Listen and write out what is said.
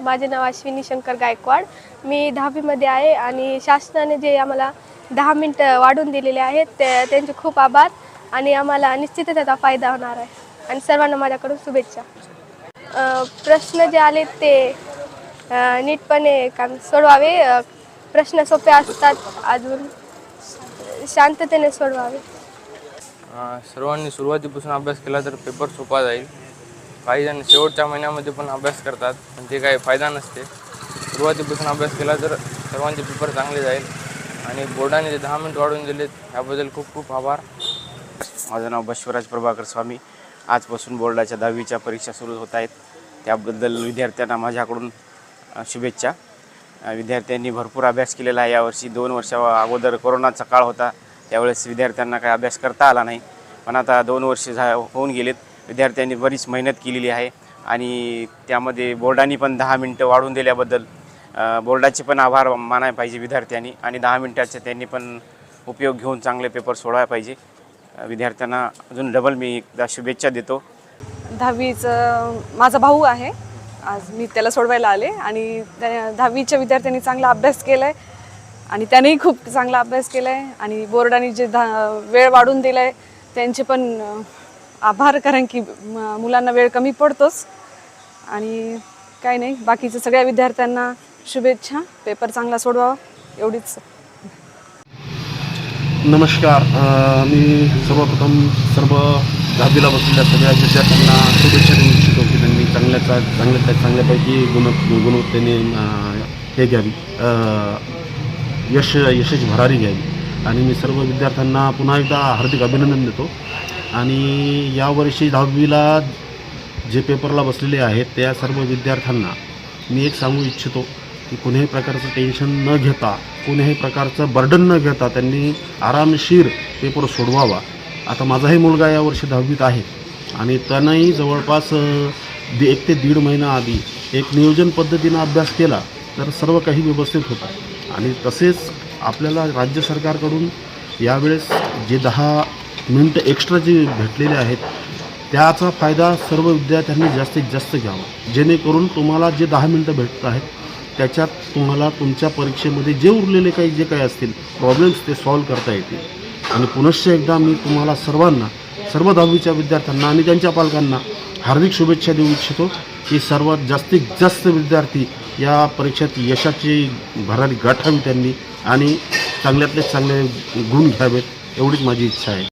माझे नाव अश्विनी शंकर गायकवाड. मी दहावीमध्ये आहे आणि शासनाने जे आम्हाला दहा मिनटं वाढून दिलेले आहेत ते त्यांचे खूप आभार आणि आम्हाला निश्चितच त्याचा फायदा होणार आहे. आणि सर्वांना माझ्याकडून शुभेच्छा. प्रश्न जे आले ते नीटपणे काम सोडवावे? प्रश्न सोपे असतात अजून शांततेने सोडवावे. सर्वांनी सुरुवातीपासून अभ्यास केला तर पेपर सोपा जाईल. काही जण शेवटच्या महिन्यामध्ये पण अभ्यास करतात पण ते काही फायदा नसते. सुरुवातीपासून अभ्यास केला तर सर्वांचे पेपर चांगले जाईल. आणि बोर्डाने जे दहा मिनिट वाढवून दिलेत ह्याबद्दल खूप खूप आभार. माझं नाव बश्वराज प्रभाकर स्वामी. आजपासून बोर्डाच्या दहावीच्या परीक्षा सुरू होत आहेत. त्याबद्दल विद्यार्थ्यांना माझ्याकडून शुभेच्छा. विद्यार्थ्यांनी भरपूर अभ्यास केलेला आहे. यावर्षी दोन वर्षा अगोदर कोरोनाचा काळ होता. त्यावेळेस विद्यार्थ्यांना काही अभ्यास करता आला नाही. पण आता दोन वर्ष झा होऊन गेलेत. विद्यार्थ्यांनी बरीच मेहनत केलेली आहे आणि त्यामध्ये बोर्डाने पण दहा मिनटं वाढून दिल्याबद्दल बोर्डाचे पण आभार मानायला पाहिजे विद्यार्थ्यांनी आणि दहा मिनटाचे त्यांनी पण उपयोग घेऊन चांगले पेपर सोडवायला पाहिजे. विद्यार्थ्यांना अजून डबल मी एकदा शुभेच्छा देतो. दहावीचं माझा भाऊ आहे. आज मी त्याला सोडवायला आले आणि त्या दहावीच्या विद्यार्थ्यांनी चांगला अभ्यास केला आहे आणि त्यानेही खूप चांगला अभ्यास केला आहे आणि बोर्डाने जे धा वेळ वाढून दिला आहे त्यांचे पण आभार कारण की मुलांना वेळ कमी पडतोच. आणि काही नाही बाकीच्या सगळ्या विद्यार्थ्यांना शुभेच्छा. पेपर चांगला सोडवावा एवढीच. नमस्कार. मी सर्वप्रथम सर्व दहावीला बसलेल्या सगळ्या विद्यार्थ्यांना शुभेच्छा देऊ इच्छितो की त्यांनी चांगल्याचा चांगल्या चांगल्यापैकी गुण गुणवत्तेने हे घ्यावी. यश यशाची भरारी घ्यावी. आणि मी सर्व विद्यार्थ्यांना पुन्हा एकदा हार्दिक अभिनंदन देतो. आणि यावर्षी दहावीला जे पेपरला बसलेले आहेत त्या सर्व विद्यार्थ्यांना मी एक सांगू इच्छितो की कोणत्याही प्रकारचं टेन्शन न घेता कोणत्याही प्रकारचं बर्डन न घेता त्यांनी आरामशीर पेपर सोडवावा. आता माझाही मुलगा यावर्षी दहावीत आहे आणि त्यांनाही जवळपास दि एक ते दीड महिना आधी एक नियोजन पद्धतीनं अभ्यास केला तर सर्व काही व्यवस्थित होतं. आणि तसेच आपल्याला राज्य सरकारकडून यावेळेस जे दहा मिनटं एक्स्ट्रा जे भेटलेले आहेत त्याचा फायदा सर्व विद्यार्थ्यांनी जास्तीत जास्त घ्यावा. जेणेकरून तुम्हाला जे दहा मिनटं भेटत आहेत त्याच्यात तुम्हाला तुमच्या परीक्षेमध्ये जे उरलेले काही जे काही असतील प्रॉब्लेम्स ते सॉल्व करता येतील. आणि पुनश्च एकदा मी तुम्हाला सर्वांना सर्व दहावीच्या विद्यार्थ्यांना आणि त्यांच्या पालकांना हार्दिक शुभेच्छा देऊ इच्छितो की सर्वात जास्तीत जास्त विद्यार्थी या परीक्षेत यशाची भरारी गाठावी त्यांनी आणि चांगल्यातले चांगले गुण घ्यावेत एवढीच माझी इच्छा आहे.